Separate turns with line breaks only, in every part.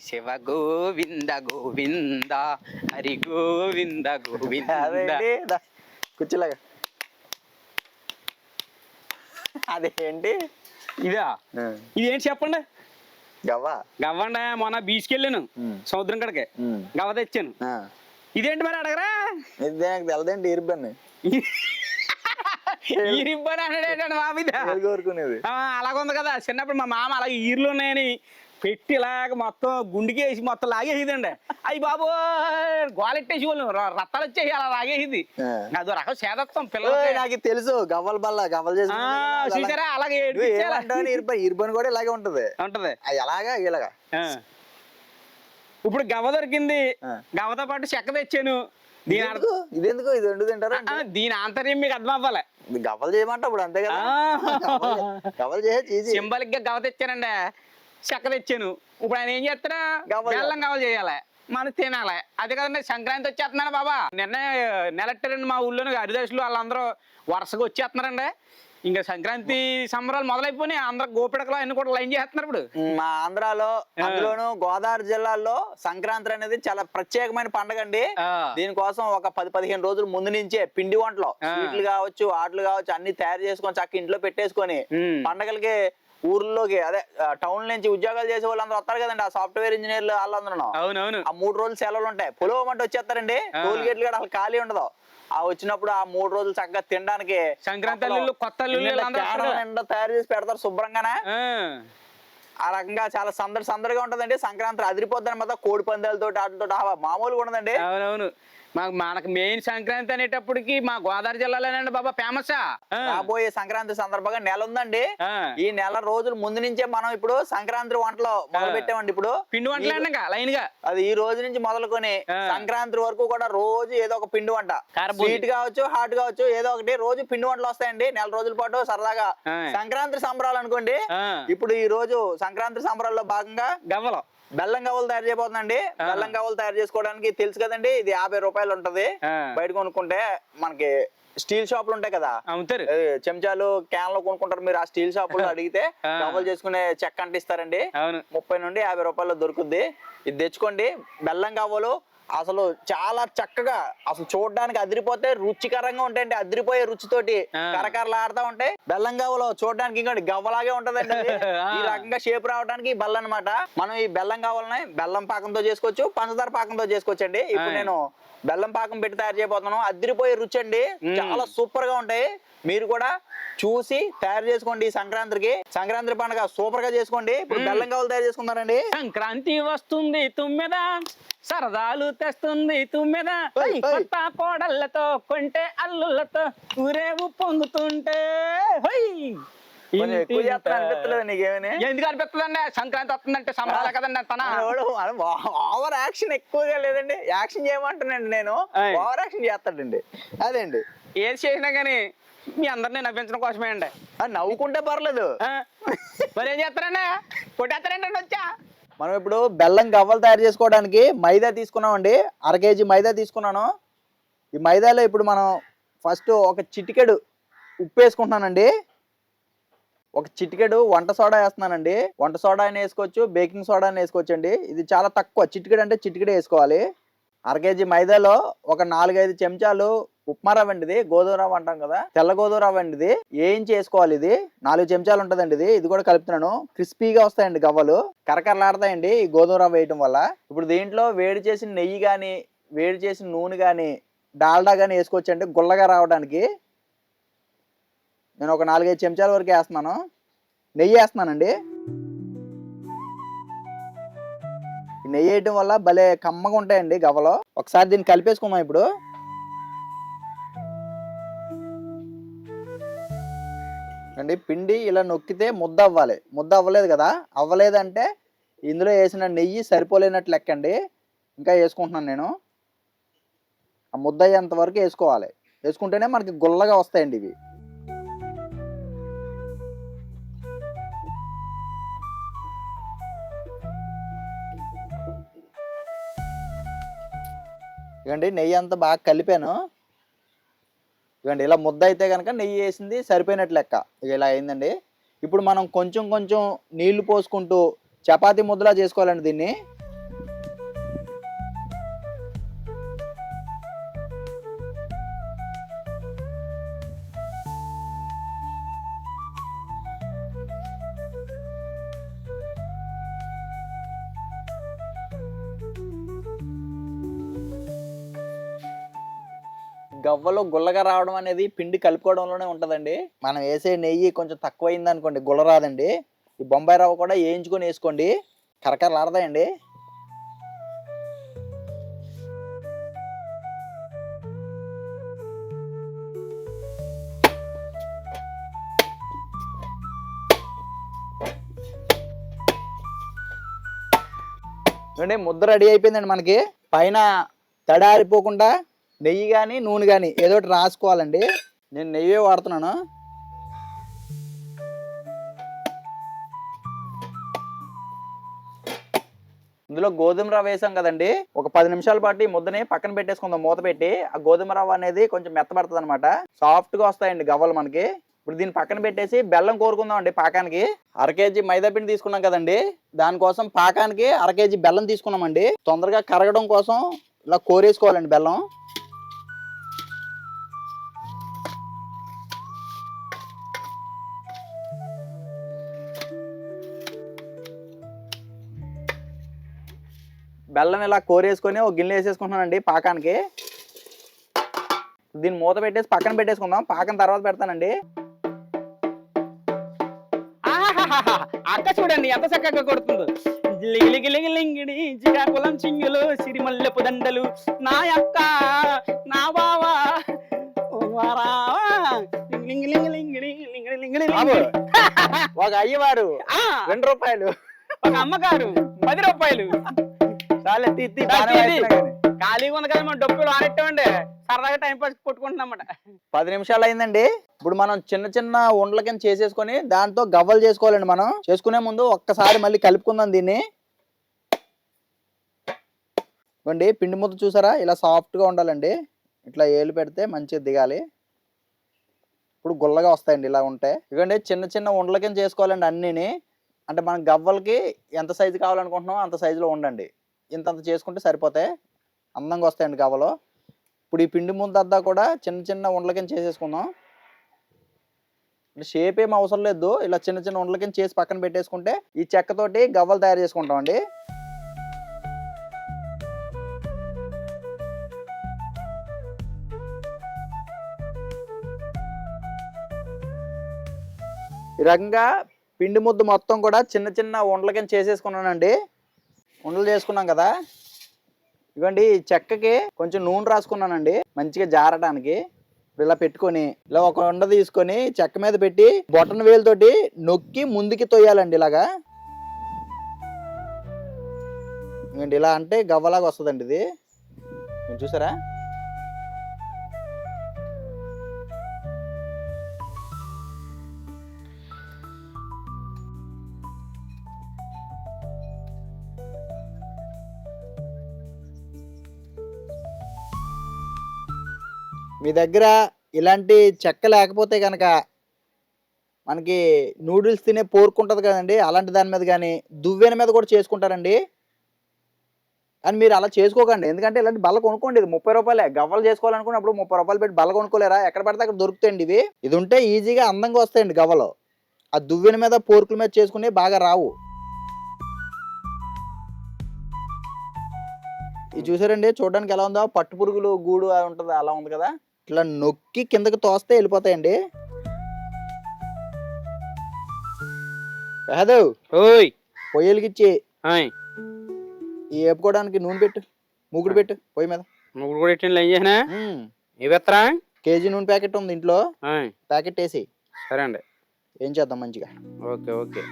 శివ గోవింద గోవింద హరి గోవింద గోవింద.
కూర్చోలాగా అదేంటి?
ఇదా? ఇదేంటి చెప్పండి?
గవ్వ?
గవ్వండి మొన్న బీచ్కి వెళ్ళాను సముద్రం కడకే. గవ్వ తెచ్చాను. ఇదేంటి మరి అడగరా?
ఇది నాకు తెలదండి ఇరుబన్ని
ఈ రిబ్బన్ అన్నాడేంటండి బాబు ఇది?
ఏది కోరుకునేది?
ఆ, అలాగుంది కదా. చిన్నప్పుడు మా మామ అలా ఈర్లు ఉన్నాయని పెట్టి ఇలాగ మొత్తం గుండెకి వేసి మొత్తం లాగేసిదండి. అయ్యి బాబు గోలెట్టేసి వాళ్ళు రత్తాలు వచ్చేసి అలా లాగేసిది. అదో రకం సేదత్వం
ఓయ్,
పిల్లలకి.
నాకు తెలుసు గవ్వల బల్ల గవ్వలు చేసి
చూసారా? అలాగే.
ఇరుబన్ కూడా ఇలాగే ఉంటది.
ఉంటది.
అది ఎలాగా? ఇలాగా.
ఇప్పుడు గవ్వ దొరికింది. గవ్వతో పాటు చెక్క తెచ్చాను. దీని అర్థం
ఇదెందుకు? ఇది రెండు తింటారా?
దీని ఆంతర్యం మీకు అర్థం అవ్వాలి
గవ్వలు చేయమంట ఇప్పుడు అంతే కదా. గవ్వలు చేసే
సింబలిక్గా గవ తెచ్చానండి. చెక్క తెచ్చాను ఇప్పుడు ఆయన ఏం చేస్తాడా? బెల్లం గవ్వలు చేయాలి. మనం తినాలి. అదే కదండి సంక్రాంతి వచ్చేస్తున్నాను బాబా. నిన్న నెలట్టారండి మా ఊళ్ళోని హరిదాసులు వాళ్ళందరూ వరుసగా వచ్చేస్తున్నారండి. ఇంకా సంక్రాంతి సంబరాలు మొదలైపోయినాయి. అందరూ గోపిడకలు అన్ని కూడా లైన్ చేస్తున్నారు ఇప్పుడు.
మా ఆంధ్రాలో అందులోను గోదావరి జిల్లాలో సంక్రాంతి అనేది చాలా ప్రత్యేకమైన పండగ అండి. దీనికోసం ఒక పది పదిహేను రోజుల ముందు నుంచే పిండి వంటలు. స్వీట్లు కావచ్చు ఆటలు కావచ్చు అన్ని తయారు చేసుకొని చక్క ఇంట్లో పెట్టేసుకొని పండగలకి ఊర్లోకి అదే టౌన్ నుంచి ఉద్యోగాలు చేసే వాళ్ళందరూ వస్తారు కదండి ఆ సాఫ్ట్వేర్ ఇంజనీర్లు వాళ్ళందరూ
అవునవును.
ఆ మూడు రోజులు సెలవులు ఉంటాయి. పొలవమంటే వచ్చేస్తారండి. టోల్ గేట్లు కూడా అసలు ఖాళీ ఉండదు. ఆ వచ్చినప్పుడు ఆ మూడు రోజులు చక్కగా తినడానికి
సంక్రాంతి కొత్త
నిండా తయారు చేసి పెడతారు శుభ్రంగానే.
ఆ,
ఆ రకంగా చాలా సందడి సందడిగా ఉంటదండి. సంక్రాంతి అదిరిపోద్ది అనమాట కోడి పందాలతో వాటితో మామూలుగా ఉండదండి.
అవునవును. మాకు మనకు మెయిన్ సంక్రాంతి అనేటప్పటికి మా గోదావరి జిల్లాలోనండి బాబా ఫేమస్
రాబోయే సంక్రాంతి సందర్భంగా నెల ఉందండి. ఈ నెల రోజుల ముందు నుంచే మనం ఇప్పుడు సంక్రాంతి వంటలు మొదలు పెట్టామండి ఇప్పుడు.
పిండి వంటలు లైన్గా.
అది ఈ రోజు నుంచి మొదలుకొని. సంక్రాంతి వరకు కూడా రోజు ఏదో ఒక పిండి వంట. స్వీట్ కావచ్చు హాట్ కావచ్చు ఏదో ఒకటి రోజు పిండి వంటలు వస్తాయండి. నెల రోజుల పాటు సరదాగా. సంక్రాంతి సంబరాలు అనుకోండి. ఇప్పుడు ఈ రోజు సంక్రాంతి సంబరాల్లో భాగంగా
గవ్వలు.
బెల్లం గవ్వలు తయారు చేయబోతుందండి. బెల్లం గవ్వలు తయారు చేసుకోవడానికి తెలుసు కదండి ఇది యాభై రూపాయలు ఉంటది. బయట కొనుక్కుంటే మనకి స్టీల్ షాపులు ఉంటాయి కదా. చెంచాలు క్యాన్లు కొనుక్కుంటారు. మీరు ఆ స్టీల్ షాపులు అడిగితే
ఆ.
గవ్వలు చేసుకునే చెక్క అంటే ఇస్తారండి
అవును.
ముప్పై నుండి యాభై రూపాయలు దొరుకుద్ది. ఇది తెచ్చుకోండి. బెల్లం గవ్వలు అసలు చాలా చక్కగా అసలు చూడడానికి అదిరిపోతే రుచికరంగా ఉంటాయండి అదిరిపోయే రుచితోటి. కరకరలాడుతూ ఉంటాయి బెల్లం గవ్వలు చూడడానికి ఇంకోటి గవ్వలాగే ఉంటదండి. ఈ రకంగా షేప్ రావడానికి బెల్లం అన్నమాట మనం ఈ బెల్లం గవ్వలని బెల్లం పాకంతో చేసుకోవచ్చు పంచదార పాకంతో చేసుకోవచ్చు అండి ఇప్పుడు. నేను బెల్లం పాకం పెట్టి తయారు చేయబోతున్నాను అదిరిపోయే రుచి అండి. చాలా సూపర్గా ఉంటాయి మీరు కూడా చూసి తయారు చేసుకోండి సంక్రాంతికి. సంక్రాంతి పండుగ సూపర్గా చేసుకోండి. ఇప్పుడు బెల్లం గవ్వలు తయారు చేసుకున్నారండి
సంక్రాంతి వస్తుంది తుమ్మెద సరదాలు తెస్తుంది తుమ్మెద. కొత్త కోడళ్ళతో కొంటే అల్లుళ్ళతో ఊరేవు పొందుతుంటే ఎందుకు అనిపిస్తుందండి? సంక్రాంతి వస్తుందంటే సంబరాలే కదండి తన.
ఓవర్ యాక్షన్ ఎక్కువగా లేదండి. యాక్షన్ చేయమంటానండి నేను. ఓవర్ యాక్షన్ చేస్తాడండి. అదేండి.
ఏది చేసినా గానీ మీ అందరిని నవ్వించడం కోసమే అండి.
నవ్వుకుంటే పర్లేదు?
మరి ఏం చేస్తారండి? కొట్టేస్తారండి వచ్చా?
మనం ఇప్పుడు బెల్లం గవ్వలు తయారు చేసుకోవడానికి మైదా తీసుకున్నామండి. అర కేజీ మైదా తీసుకున్నాను. ఈ మైదాలో ఇప్పుడు మనం ఫస్ట్ ఒక చిటికెడు ఉప్పు వేసుకుంటున్నానండి. ఒక చిటికెడు వంట సోడా వేస్తున్నానండి. వంట సోడా అయినా వేసుకోవచ్చు బేకింగ్ సోడా అయినా వేసుకోవచ్చు అండి ఇది చాలా తక్కువ. చిటికెడు అంటే చిటికెడు వేసుకోవాలి. అర కేజీ మైదాలో ఒక నాలుగైదు చెంచాలు ఉప్మా రవ్వ అండి ఇది గోధుమ రవ్వ అంటాం కదా తెల్ల గోధుమ రవ్వ అండి ఇది ఏం చేసుకోవాలి ఇది? నాలుగు చెంచాలు ఉంటుందండి ఇది. ఇది కూడా కలుపుతున్నాను. క్రిస్పీగా వస్తాయండి గవ్వలు. కరకరలాడతాయండి ఈ గోధుమ రవ్వ వేయటం వల్ల. ఇప్పుడు దీంట్లో వేడి చేసిన నెయ్యి కానీ వేడి చేసిన నూనె కానీ డాల్డా కానీ వేసుకోవచ్చండి గుల్లగా రావడానికి. నేను ఒక నాలుగైదు చెంచాల వరకు వేస్తున్నాను. నెయ్యి వేస్తున్నానండి. ఈ నెయ్యి వేయటం వల్ల భలే కమ్మగా ఉంటాయండి గవ్వలు. ఒకసారి దీన్ని కలిపేసుకుందాం ఇప్పుడు. అండి. పిండి ఇలా నొక్కితే ముద్ద అవ్వాలి. ముద్ద అవ్వలేదు కదా? అవ్వలేదంటే ఇందులో వేసిన నెయ్యి సరిపోలేనట్లు లెక్కండి. ఇంకా వేసుకుంటున్నాను నేను. ఆ ముద్ద అయ్యేంత వరకు వేసుకోవాలి. వేసుకుంటేనే మనకి గుల్లగా వస్తాయండి ఇవి. ఇకండి నెయ్యి అంతా బాగా కలిపాను. ఇవ్వండి. ఇలా ముద్ద అయితే కనుక నెయ్యి వేసింది సరిపోయినట్లు లెక్క. ఇక ఇలా అయిందండి. ఇప్పుడు మనం కొంచెం కొంచెం నీళ్ళు పోసుకుంటూ చపాతీ ముద్దలా చేసుకోవాలండి దీన్ని. గవ్వలో గుల్లగా రావడం అనేది పిండి కలుపుకోవడంలోనే ఉంటుందండి. మనం వేసే నెయ్యి కొంచెం తక్కువైంది అనుకోండి గుల్ల రాదండి. ఈ బొంబాయి రవ్వ కూడా వేయించుకొని వేసుకోండి. కరకరలాడతాయండి. చూడండి ముద్ద రెడీ అయిపోయిందండి మనకి. పైన తడారిపోకుండా నెయ్యి కానీ నూనె కానీ ఏదో ఒకటి రాసుకోవాలండి. నేను నెయ్యే వాడుతున్నాను. ఇందులో గోధుమ రవ్వ వేసాం కదండి. ఒక పది నిమిషాల పాటు ఈ ముద్దని పక్కన పెట్టేసుకుందాం మూత పెట్టి. ఆ గోధుమ రవ్వ అనేది కొంచెం మెత్తబడుతుంది అనమాట సాఫ్ట్గా వస్తాయండి గవ్వలు మనకి. ఇప్పుడు దీన్ని పక్కన పెట్టేసి బెల్లం కోరుకుందాం అండి పాకానికి. అర కేజీ మైదా పిండి తీసుకున్నాం కదండి. దానికోసం పాకానికి అర కేజీ బెల్లం తీసుకున్నామండి. తొందరగా కరగడం కోసం ఇలా కోరేసుకోవాలండి బెల్లం. బెల్లం ఇలా కోరేసుకొని ఒక గిన్నె వేసేసుకుంటున్నానండి పాకానికి. దీన్ని మూత పెట్టేసి పక్కన పెట్టేసుకుందాం. పాకం తర్వాత పెడతానండి.
అక్క చూడండి ఎంత చక్కగా కొడుతుందో. లిగిలిగిలిగిలింగిడి శ్రీకాకుళం చింగులు సిరిమల్లెపు దండలు. నా అక్క నా బావా.
ఒక అయ్యవారు రెండు రూపాయలు
ఒక అమ్మగారు పది రూపాయలు ఖాళీగా ఉంది కదా మనం డబ్బులు సరదాగా టైం పాస్ కొట్టుకుంటున్నామట.
పది నిమిషాలు అయిందండి. ఇప్పుడు మనం చిన్న చిన్న ఉండల కింద చేసేసుకొని దాంతో గవ్వలు చేసుకోవాలండి మనం. చేసుకునే ముందు ఒక్కసారి మళ్ళీ కలుపుకుందాం దీన్ని. ఇవ్వండి పిండి ముద్ద చూసారా? ఇలా సాఫ్ట్గా ఉండాలండి. ఇట్లా ఏలు పెడితే మంచిగా దిగాలి. ఇప్పుడు గుల్లగా వస్తాయండి ఇలా ఉంటే. ఇవ్వండి చిన్న చిన్న ఉండల కింద చేసుకోవాలండి అన్నీని. అంటే మనం గవ్వలకి ఎంత సైజు కావాలనుకుంటున్నామో అంత సైజులో ఉండండి. ఇంతంత చేసుకుంటే సరిపోతాయి అందంగా వస్తాయండి గవ్వలు. ఇప్పుడు ఈ పిండి ముద్దంతా కూడా చిన్న చిన్న ఉండల కింద చేసేసుకుందాం. షేప్ ఏం అవసరం లేదు. ఇలా చిన్న చిన్న ఉండల కింద చేసి పక్కన పెట్టేసుకుంటే ఈ చెక్కతోటి గవ్వలు తయారు చేసుకుంటాం అండి ఈ రకంగా పిండి ముద్ద మొత్తం కూడా చిన్న చిన్న ఉండల కింద చేసేసుకున్నానండి. ఉండలు చేసుకున్నాం కదా. ఇవ్వండి చెక్కకి కొంచెం నూనె రాసుకున్నానండి మంచిగా జారడానికి. ఇప్పుడు ఇలా పెట్టుకొని ఇలా ఒక ఉండ తీసుకొని చెక్క మీద పెట్టి బొటన్ వేలుతోటి నొక్కి ముందుకి తొయ్యాలండి ఇలాగా. ఇలా అంటే గవ్వలాగా వస్తుందండి ఇది. చూసారా? మీ దగ్గర ఇలాంటి చెక్క లేకపోతే కనుక మనకి నూడిల్స్ తినే పోర్క్ ఉంటుంది కదండి అలాంటి దాని మీద కానీ దువ్వెన మీద కూడా చేసుకుంటారండి. కానీ మీరు అలా చేసుకోకండి. ఎందుకంటే ఇలాంటి బల్ల కొనుక్కోండి. ఇది ముప్పై రూపాయలే. గవ్వలు చేసుకోవాలనుకున్నప్పుడు ముప్పై రూపాయలు పెట్టి బల్ల కొనుక్కోలేరా? ఎక్కడ పడితే అక్కడ దొరుకుతాయండి ఇవి. ఇది ఉంటే ఈజీగా అందంగా వస్తాయండి గవ్వలు. ఆ దువ్వెన మీద పోర్కుల మీద చేసుకునే బాగా రావు. ఇది చూసారండి? చూడడానికి ఎలా ఉందో? పట్టు పురుగులు గూడు అది ఉంటుంది అలా ఉంది కదా? ఇట్లా నొక్కి కిందకి తోస్తే వెళ్ళిపోతాయండి. కాదు
ఓయ్.
పొయ్యలకిచ్చి. ఈ వేపుకోవడానికి నూనె పెట్టు మూగుడు పెట్టు పొయ్యి మీద.
నువ్వు కూడా ఏం చేసినా. ఇవెత్తరా
కేజీ నూనె ప్యాకెట్ ఉంది ఇంట్లో.
ఆయ్.
ప్యాకెట్ వేసి
సరే అండి.
ఏం చేద్దాం మంచిగా.
Okay okay.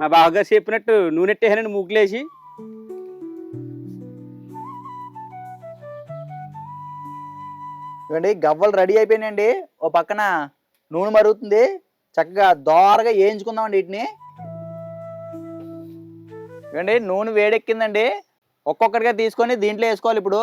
మా బాగా చెప్పినట్టు నూనెట్టేసానండి మూకులేసి.
ఇవ్వండి గవ్వలు రెడీ అయిపోయినాయండి. ఓ పక్కన నూనె మరుగుతుంది. చక్కగా దోరగా వేయించుకుందామండి వీటిని. ఇవ్వండి నూనె వేడెక్కిందండి. ఒక్కొక్కటిగా తీసుకొని దీంట్లో వేసుకోవాలి ఇప్పుడు.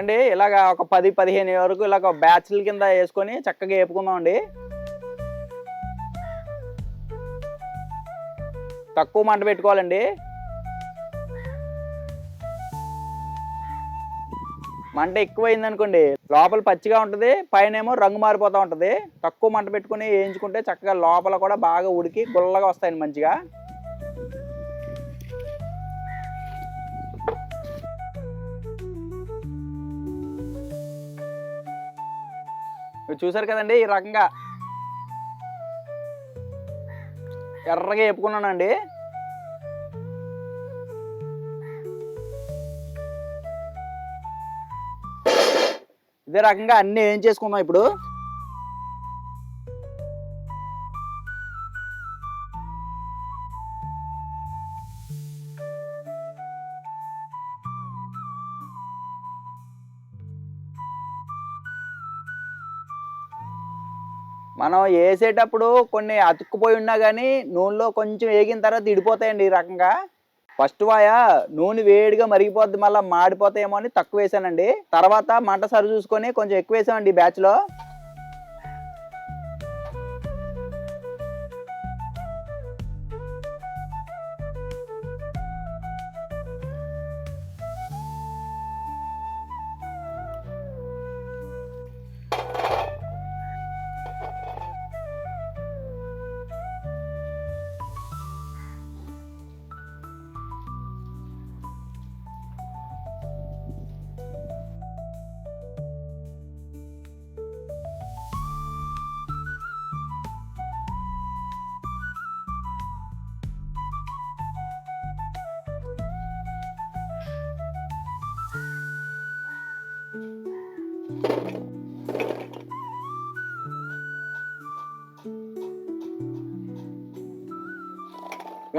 ఇవ్వండి ఇలాగ ఒక పది పదిహేను వరకు ఇలాగ బ్యాచ్ల కింద వేసుకొని చక్కగా వేపుకుందామండి. తక్కువ మంట పెట్టుకోవాలండి. మంట ఎక్కువైంది అనుకోండి లోపల పచ్చిగా ఉంటుంది పైన ఏమో రంగు మారిపోతూ ఉంటుంది. తక్కువ మంట పెట్టుకుని వేయించుకుంటే చక్కగా లోపల కూడా బాగా ఉడికి గుల్లగా వస్తాయండి మంచిగా. చూసారు కదండి ఈ రకంగా. ఎర్రగా వేపుకున్నానండి ఇదే రకంగా అన్నీ ఏం చేసుకుందాం ఇప్పుడు? మనం వేసేటప్పుడు కొన్ని అతుక్కుపోయి ఉన్నా కానీ నూనెలో కొంచెం వేగిన తర్వాత ఇడిపోతాయండి ఈ రకంగా. ఫస్ట్ వాయ నూనె వేడిగా మరిగిపోద్ది మళ్ళీ మాడిపోతాయేమో అని తక్కువ వేసానండి. తర్వాత మంట సరి చూసుకొని కొంచెం ఎక్కువ వేసామండి ఈ బ్యాచ్లో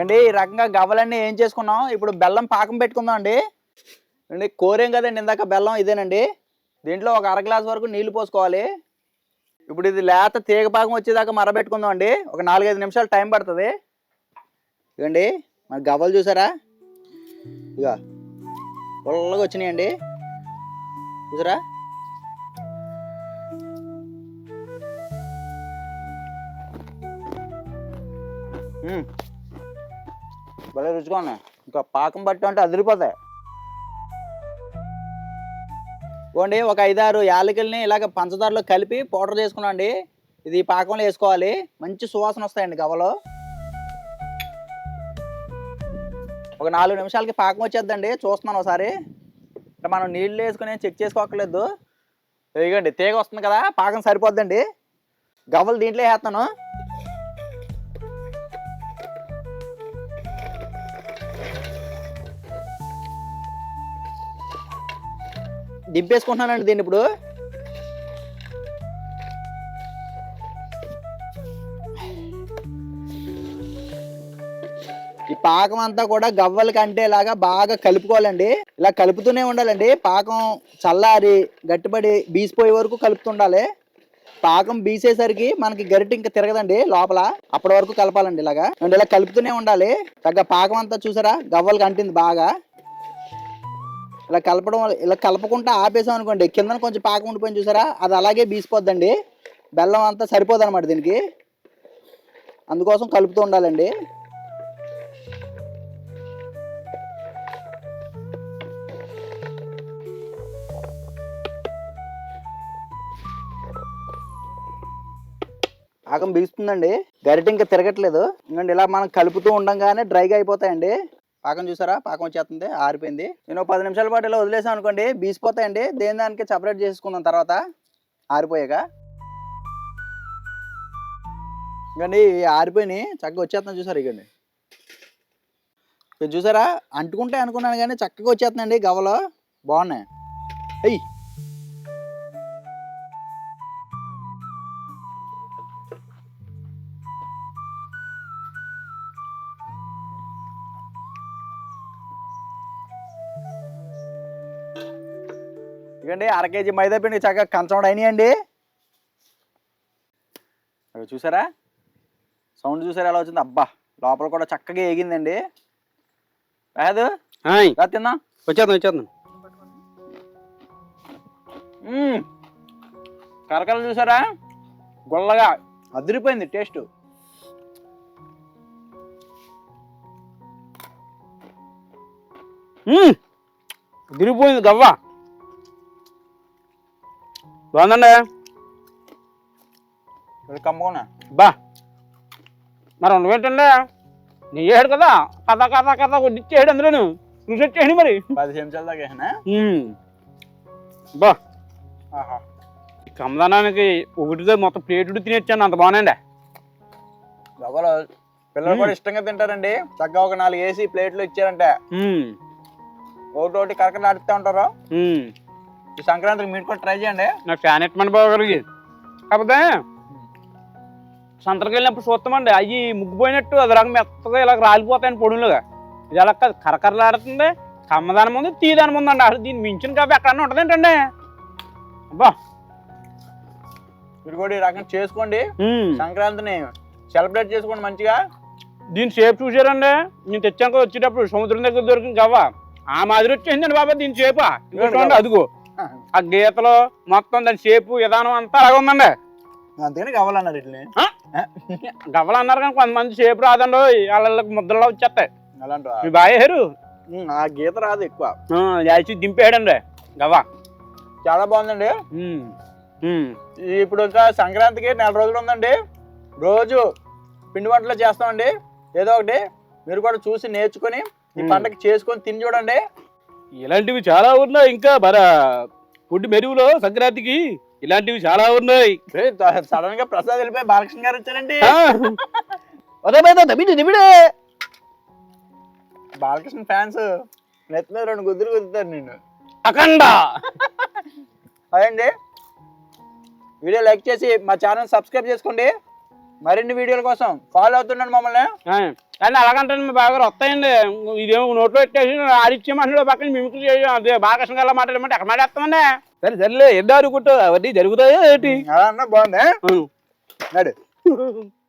అండి ఈ రకంగా గవ్వలన్నీ ఏం చేసుకున్నాం ఇప్పుడు బెల్లం పాకం పెట్టుకుందాం అండి. అండి కోరేం కదండి ఇందాక బెల్లం ఇదేనండి. దీంట్లో ఒక అర గ్లాస్ వరకు నీళ్ళు పోసుకోవాలి. ఇప్పుడు ఇది లేత తీగ పాకం వచ్చేదాకా మరబెట్టుకుందాం అండి. ఒక నాలుగైదు నిమిషాలు టైం పడుతుంది. ఇవ్వండి మన గవ్వలు చూసారా? ఇక పొల్లగా వచ్చినాయండి. చూసారా? భలే రుచిగా ఉన్నాయి. ఇంకా పాకం పట్టు అంటే అదిరిపోతాయి. ఇవ్వండి ఒక ఐదారు యాలకుల్ని ఇలాగ పంచదారలో కలిపి పౌడర్ చేసుకున్నాండి. అండి ఇది పాకంలో వేసుకోవాలి. మంచి సువాసన వస్తాయండి గవలో ఒక నాలుగు నిమిషాలకి పాకం వచ్చేద్దండి. చూస్తున్నాను ఒకసారి. అంటే మనం నీళ్ళు వేసుకుని చెక్ చేసుకోకర్లేదు ఇదిగోండి తీగ వస్తుంది కదా పాకం సరిపోద్దండి. గవ్వలు దీంట్లో వేస్తాను. దింపేసుకుంటున్నానండి దీన్ని ఇప్పుడు. ఈ పాకం అంతా కూడా గవ్వలకి అంటేలాగా బాగా కలుపుకోవాలండి. ఇలా కలుపుతూనే ఉండాలండి. పాకం చల్లారి గట్టిపడి బీసిపోయే వరకు కలుపుతుండాలి. పాకం బీసేసరికి మనకి గరిటె ఇంకా తిరగదండి లోపల. అప్పటి వరకు కలపాలండి ఇలాగా. అండ్ ఇలా కలుపుతూనే ఉండాలి. తగ్గ పాకం అంతా చూసారా? గవ్వలకి అంటింది బాగా. ఇలా కలపడం వల్ల ఇలా కలపకుండా ఆపేసాం అనుకోండి కిందన కొంచెం పాకం ఉండిపోయింది చూసారా? అది అలాగే బీసిపోద్దండి. బెల్లం అంతా సరిపోదు అనమాట దీనికి. అందుకోసం కలుపుతూ ఉండాలండి. పాకం బీస్తుందండి. గరిట ఇంకా తిరగట్లేదు. ఎందుకంటే ఇలా మనం కలుపుతూ ఉండంగానే డ్రైగా అయిపోతాయండి. పాకం చూసారా? పాకం వచ్చేస్తుంది ఆరిపోయింది. నేను పది నిమిషాల పాటు ఇలా వదిలేసాం అనుకోండి బీసిపోతాయండి. దేని దానికి సపరేట్ చేసుకుందాం తర్వాత ఆరిపోయాక. ఇంకండి ఇవి ఆరిపోయినాయి. చక్కగా వచ్చేస్తున్నాయి చూసారు ఇకండి చూసారా? అంటుకుంటే అనుకున్నాను కానీ చక్కగా వచ్చేస్తున్నాయండి గవ్వలో. బాగున్నాయి. అయ్యి ఇకండి అర కేజీ మైదా పిండి చక్కగా కంచం అయినాయండి. అవి చూసారా? సౌండ్ చూసారా ఎలా వచ్చింది? అబ్బా లోపల కూడా చక్కగా ఏగిందండి. రాదు? తిందాం.
వచ్చేద్దాం వచ్చేద్దాం.
మ్మ్. కరకరలు చూసారా? గుల్లగా అదిరిపోయింది టేస్ట్.
మ్మ్. విరిగిపోయింది గవ్వ. బాగుందండి.
కమ్మకున్నా.
బా. మరి ఉండవేంటండి నీ ఏడు కదా? కథ కథ కథ కొట్టిచ్చేయడు అందులోను. చూసి వచ్చేయండి మరి.
పది చెంచాల దాకా.
బా. కమ్మదనానికి ఒకటితో మొత్తం ప్లేటుడు తినేచ్చాను అంత బాగున్నాయండి.
ఎవరు? పిల్లలు కూడా ఇష్టంగా తింటారండి. చక్కగా ఒక నాలుగు వేసి ప్లేట్లు ఇచ్చారంటే. ఒకటి ఒకటి కరకర ఆడుతూ ఉంటారు. ఈ సంక్రాంతికి మీరు కూడా ట్రై చేయండి.
నా ఫ్యాన్ ఎట్టమని గారికి కాకపోతే సంతలకు వెళ్ళినప్పుడు చూస్తామండి. అవి ముగ్గిపోయినట్టు అది రకం మెత్తగా ఇలా రాలిపోతాయని పొడులుగా. ఇది అలా కాదు కరకరలాడుతుంది కమ్మదానం ఉంది తీదానం ఉందండి. అసలు దీన్ని మించిన కాబట్టి ఎక్కడన్నా ఉంటుందేంటండి అబ్బా.
మీరు కూడా ఈ రకం చేసుకోండి.
ఉమ్.
సంక్రాంతిని సెలబ్రేట్ చేసుకోండి మంచిగా.
దీని షేప్ చూసారండి? నేను తెచ్చాక వచ్చేటప్పుడు సముద్రం దగ్గర దొరికింది గవ్వ. ఆ మాదిరి వచ్చేసిందండి బాబా దీని షేప్ అదిగో. ఆ గీతలు మొత్తం దాని షేపు విధానం అంతా అలాగే ఉందండి.
అంతేనే కావాలన్నారు వీటిని?
గవ్వలు అన్నారు కానీ కొంతమంది షేప్ రాదండి. వాళ్ళకి ముద్రలో వచ్చేస్తాయి.
అలాంటి
మీ బాగా వేరు
ఆ గీత రాదు ఎక్కువ.
యాచి దింపేయడండి గవ్వ.
చాలా బాగుందండి. ఇప్పుడు ఇంకా సంక్రాంతికి నెల రోజులు ఉందండి. రోజు పిండి వంటలు చేస్తామండి. ఏదో ఒకటి మీరు కూడా చూసి నేర్చుకొని ఈ. పండగ చేసుకొని తిని చూడండి.
ఇలాంటివి చాలా ఉన్నాయి. ఇంకా మరి ఫుడ్ మెరుగులో సంక్రాంతికి ఇలాంటివి చాలా ఉన్నాయి.
సడన్గా ప్రసాద్ వెళ్ళిపోయి బాలకృష్ణ గారు వచ్చారండి.
దమిడి దిమిడే
బాలకృష్ణ ఫ్యాన్స్ నెత్తి మీద రెండు గుద్దులు గుద్దుతారు నేను
అఖండ.
అదండి. వీడియో లైక్ చేసి మా ఛానల్ సబ్స్క్రైబ్ చేసుకోండి. మరిన్ని వీడియోల కోసం ఫాలో అవుతున్నాను మమ్మల్ని.
కానీ అలాగంటే మీ బాగా వస్తాయండి. ఇదేమో నోట్లో పెట్టేసి ఆడిచ్చేమంటాడు పక్కన మిమిక్రీ చేసి అదే బాగా కష్టంగా మాట్లాడమంటే ఎక్కడ మాట్లాడతామండి? సరే సర్లే ఎద్దారు కుట్టు అవన్నీ జరుగుతాయో ఏంటి?
అలా అన్నా బాగుంది. నడు.